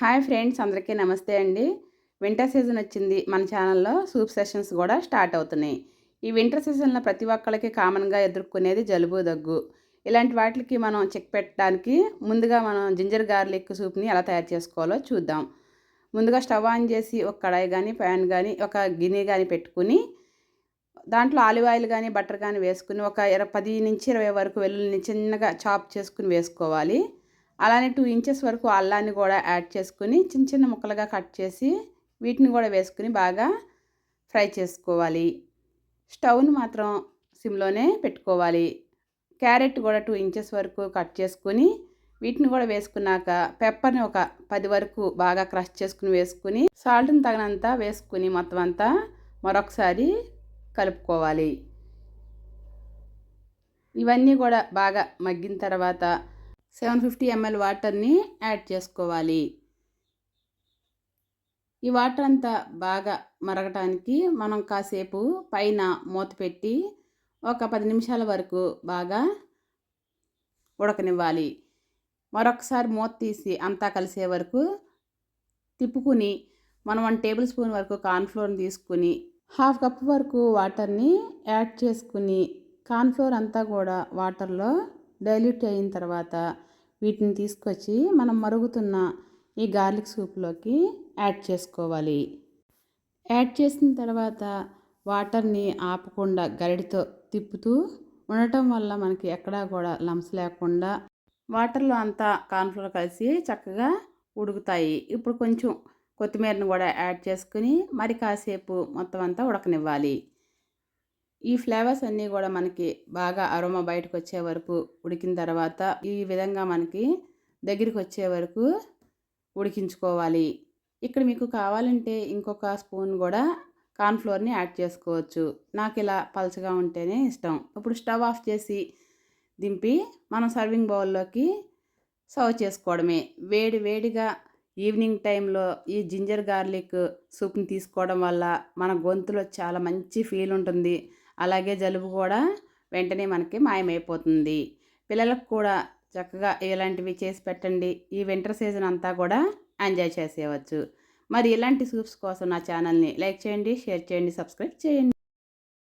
Hi friends అందరికీ నమస్తే అండి. వింటర్ సీజన్ వచ్చింది. మన ఛానల్లో సూప్ సెషన్స్ కూడా స్టార్ట్ అవుతున్నాయి. ఈ వింటర్ సీజన్లో ప్రతి ఒక్కరికి కామన్గా ఎదుర్కొనేది జలుబు దగ్గు. ఇలాంటి వాటికి మనం చెక్ పెట్టడానికి ముందుగా మనం జింజర్ గార్లిక్ సూప్ని ఎలా తయారు చేసుకోవాలో చూద్దాం. ముందుగా స్టవ్ ఆన్ చేసి ఒక కడాయి కానీ ప్యాన్ కానీ ఒక గిన్నె కానీ పెట్టుకుని దాంట్లో ఆలివ్ ఆయిల్ కానీ బటర్ కానీ వేసుకుని ఒక ఇర పది నుంచి ఇరవై వరకు వెల్లుల్ని చిన్నగా చాప్ చేసుకుని వేసుకోవాలి. అలానే టూ ఇంచెస్ వరకు అల్లాన్ని కూడా యాడ్ చేసుకుని చిన్న చిన్న ముక్కలుగా కట్ చేసి వీటిని కూడా వేసుకుని బాగా ఫ్రై చేసుకోవాలి. స్టవ్ను మాత్రం సిమ్లోనే పెట్టుకోవాలి. క్యారెట్ కూడా టూ ఇంచెస్ వరకు కట్ చేసుకుని వీటిని కూడా వేసుకున్నాక పెప్పర్ని ఒక పది వరకు బాగా క్రష్ చేసుకుని వేసుకుని సాల్ట్ని తగినంత వేసుకుని మొత్తం అంతా మరొకసారి కలుపుకోవాలి. ఇవన్నీ కూడా బాగా మగ్గిన తర్వాత సెవెన్ ఫిఫ్టీ ఎంఎల్ వాటర్ని యాడ్ చేసుకోవాలి. ఈ వాటర్ అంతా బాగా మరగటానికి మనం కాసేపు పైన మూత పెట్టి ఒక పది నిమిషాల వరకు బాగా ఉడకనివ్వాలి. మరొకసారి మూత తీసి అంతా కలిసే వరకు తిప్పుకుని మనం వన్ టేబుల్ స్పూన్ వరకు కార్న్ఫ్లోర్ని తీసుకుని హాఫ్ కప్ వరకు వాటర్ని యాడ్ చేసుకుని కార్న్ఫ్లోర్ అంతా కూడా వాటర్లో డైల్యూట్ అయిన తర్వాత వీటిని తీసుకొచ్చి మనం మరుగుతున్న ఈ గార్లిక్ సూప్లోకి యాడ్ చేసుకోవాలి. యాడ్ చేసిన తర్వాత వాటర్ని ఆపకుండా గరిడితో తిప్పుతూ ఉండటం వల్ల మనకి ఎక్కడా కూడా లంప్స్ లేకుండా వాటర్లో అంతా కాన్ఫ్లోర్ కలిసి చక్కగా ఉడుకుతాయి. ఇప్పుడు కొంచెం కొత్తిమీరను కూడా యాడ్ చేసుకుని మరి కాసేపు మొత్తం అంతా ఉడకనివ్వాలి. ఈ ఫ్లేవర్స్ అన్నీ కూడా మనకి బాగా అరోమా బయటకు వచ్చే వరకు ఉడికిన తర్వాత ఈ విధంగా మనకి దగ్గరికి వచ్చే వరకు ఉడికించుకోవాలి. ఇక్కడ మీకు కావాలంటే ఇంకొక స్పూన్ కూడా కార్న్ఫ్లోర్ని యాడ్ చేసుకోవచ్చు. నాకు ఇలా పలచగా ఉంటేనే ఇష్టం. ఇప్పుడు స్టవ్ ఆఫ్ చేసి దింపి మనం సర్వింగ్ బౌల్లోకి సర్వ్ చేసుకోవడమే. వేడి వేడిగా ఈవినింగ్ టైంలో ఈ జింజర్ గార్లిక్ సూప్ని తీసుకోవడం వల్ల మన గొంతులో చాలా మంచి ఫీల్ ఉంటుంది. అలాగే జలుబు కూడా వెంటనే మనకి మాయమైపోతుంది. పిల్లలకు కూడా చక్కగా ఇలాంటివి చేసి పెట్టండి. ఈ వింటర్ సీజన్ అంతా కూడా ఎంజాయ్ చేసేయవచ్చు. మరి ఇలాంటి సూప్స్ కోసం నా ఛానల్ని లైక్ చేయండి షేర్ చేయండి సబ్స్క్రైబ్ చేయండి.